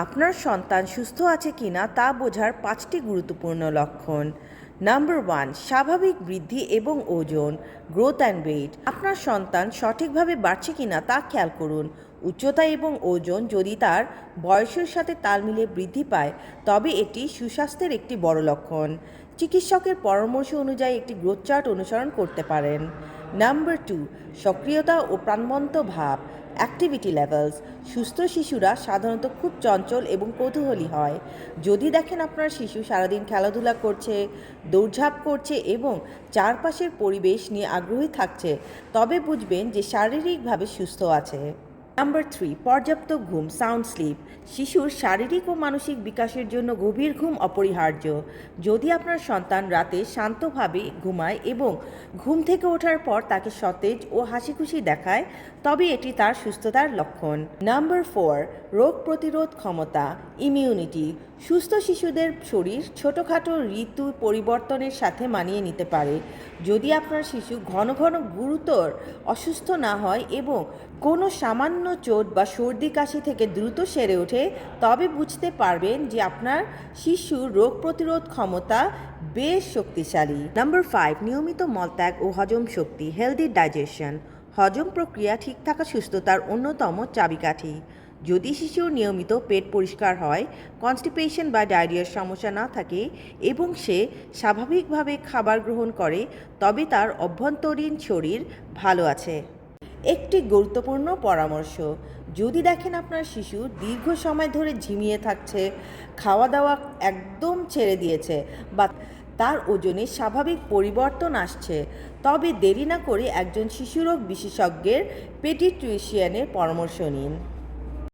আপনার সন্তান সুস্থ আছে কিনা তা বোঝার পাঁচটি গুরুত্বপূর্ণ লক্ষণ। নাম্বার ওয়ান স্বাভাবিক বৃদ্ধি এবং ওজন গ্রোথ অ্যান্ড ওয়েট আপনার সন্তান সঠিকভাবে বাড়ছে কিনা তা খেয়াল করুন। উচ্চতা এবং ওজন যদি তার বয়সের সাথে তাল মিলিয়ে বৃদ্ধি পায়, তবে এটি সুস্বাস্থ্যের একটি বড় লক্ষণ। চিকিৎসকের পরামর্শ অনুযায়ী একটি গ্রোথ চার্ট অনুসরণ করতে পারেন। নাম্বার টু সক্রিয়তা ও প্রাণবন্ত ভাব অ্যাক্টিভিটি লেভেলস সুস্থ শিশুরা সাধারণত খুব চঞ্চল এবং কৌতূহলী হয়। যদি দেখেন আপনার শিশু সারাদিন খেলাধুলা করছে, দৌড়ঝাঁপ করছে এবং চারপাশের পরিবেশ নিয়ে আগ্রহী থাকছে, তবে বুঝবেন যে শারীরিকভাবে সুস্থ আছে। নাম্বার থ্রি পর্যাপ্ত ঘুম সাউন্ড স্লিপ শিশুর শারীরিক ও মানসিক বিকাশের জন্য গভীর ঘুম অপরিহার্য। যদি আপনার সন্তান রাতে শান্তভাবে ঘুমায় এবং ঘুম থেকে ওঠার পর তাকে সতেজ ও হাসি খুশি দেখায়, তবে এটি তার সুস্থতার লক্ষণ। নাম্বার ফোর রোগ প্রতিরোধ ক্ষমতা ইমিউনিটি সুস্থ শিশুদের শরীর ছোটোখাটো ঋতু পরিবর্তনের সাথে মানিয়ে নিতে পারে। যদি আপনার শিশু ঘন ঘন গুরুতর অসুস্থ না হয় এবং কোনো সামান্য চোট বা সর্দি কাশি থেকে দ্রুত সেরে ওঠে, তবে বুঝতে পারবেন যে আপনার শিশুর রোগ প্রতিরোধ ক্ষমতা বেশ শক্তিশালী। নাম্বার ফাইভ নিয়মিত মলত্যাগ ও হজম শক্তি হেলদি ডাইজেশন হজম প্রক্রিয়া ঠিক থাকা সুস্থতার অন্যতম চাবিকাঠি। যদি শিশুর নিয়মিত পেট পরিষ্কার হয় কনস্টিপেশন বা ডায়রিয়ার সমস্যা না থাকে এবং সে স্বাভাবিকভাবে খাবার গ্রহণ করে, তবে তার অভ্যন্তরীণ শরীর ভালো আছে। একটি গুরুত্বপূর্ণ পরামর্শ। যদি দেখেন আপনার শিশু দীর্ঘ সময় ধরে ঝিমিয়ে থাকছে খাওয়া দাওয়া একদম ছেড়ে দিয়েছে বা তার ওজনে স্বাভাবিক পরিবর্তন আসছে, তবে দেরি না করে একজন শিশুরোগ বিশেষজ্ঞের পেটিট্রিশিয়ানের পরামর্শ নিন।